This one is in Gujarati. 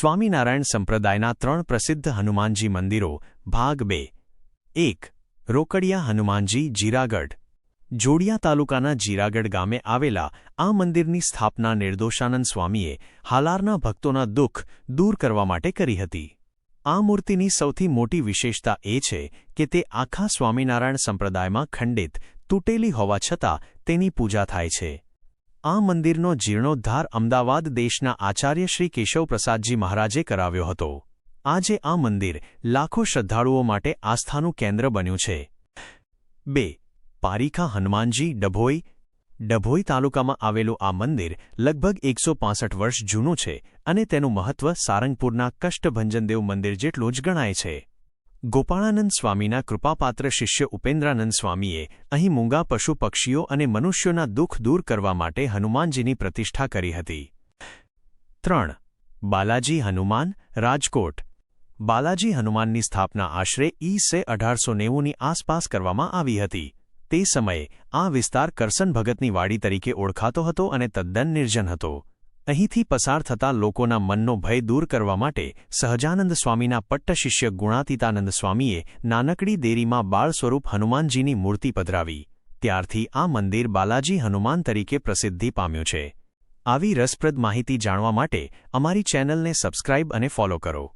સ્વામિનારાયણ સંપ્રદાયના ત્રણ પ્રસિદ્ધ હનુમાનજી મંદિરો, ભાગ બે. એક, રોકડિયા હનુમાનજી જીરાગઢ. જોડિયા તાલુકાના જીરાગઢ ગામે આવેલા આ મંદિરની સ્થાપના નિર્દોષાનંદ સ્વામીએ હાલારના ભક્તોના દુઃખ દૂર કરવા માટે કરી હતી. આ મૂર્તિની સૌથી મોટી વિશેષતા એ છે કે તે આખા સ્વામિનારાયણ સંપ્રદાયમાં ખંડિત, તૂટેલી હોવા છતાં તેની પૂજા થાય છે. આ મંદિરનો જીર્ણોદ્ધાર અમદાવાદ દેશના આચાર્ય શ્રી કેશવપ્રસાદજી મહારાજે કરાવ્યો હતો. આજે આ મંદિર લાખો શ્રદ્ધાળુઓ માટે આસ્થાનું કેન્દ્ર બન્યું છે. બે. પારીખા હનુમાનજી, ડભોઈ. ડભોઈ તાલુકામાં આવેલું આ મંદિર લગભગ એકસો વર્ષ જૂનું છે અને તેનું મહત્વ સારંગપુરના કષ્ટભંજનદેવ મંદિર જેટલું જ ગણાય છે. ગોપાળાનંદ સ્વામીના કૃપાપાત્ર શિષ્ય ઉપેન્દ્રાનંદ સ્વામીએ અહીં મૂંગા પશુ પક્ષીઓ અને મનુષ્યોના દુઃખ દૂર કરવા માટે હનુમાનજીની પ્રતિષ્ઠા કરી હતી. ત્રણ. બાલાજી હનુમાન, રાજકોટ. બાલાજી હનુમાનની સ્થાપના આશરે ઈ સે અઢારસો નેવુંની આસપાસ કરવામાં આવી હતી. તે સમયે આ વિસ્તાર કરસન ભગતની વાડી તરીકે ઓળખાતો હતો અને તદ્દન નિર્જન હતો. અહીંથી પસાર થતા લોકોના મનનો ભય દૂર કરવા માટે સહજાનંદ સ્વામીના પટ્ટશિષ્ય ગુણાતીતાનંદ સ્વામીએ નાનકડી દેરીમાં બાળ સ્વરૂપ હનુમાનજીની મૂર્તિ પધરાવી. ત્યારથી આ મંદિર બાલાજી હનુમાન તરીકે પ્રસિદ્ધિ પામ્યું છે. આવી રસપ્રદ માહિતી જાણવા માટે અમારી ચેનલને સબસ્ક્રાઇબ અને ફોલો કરો.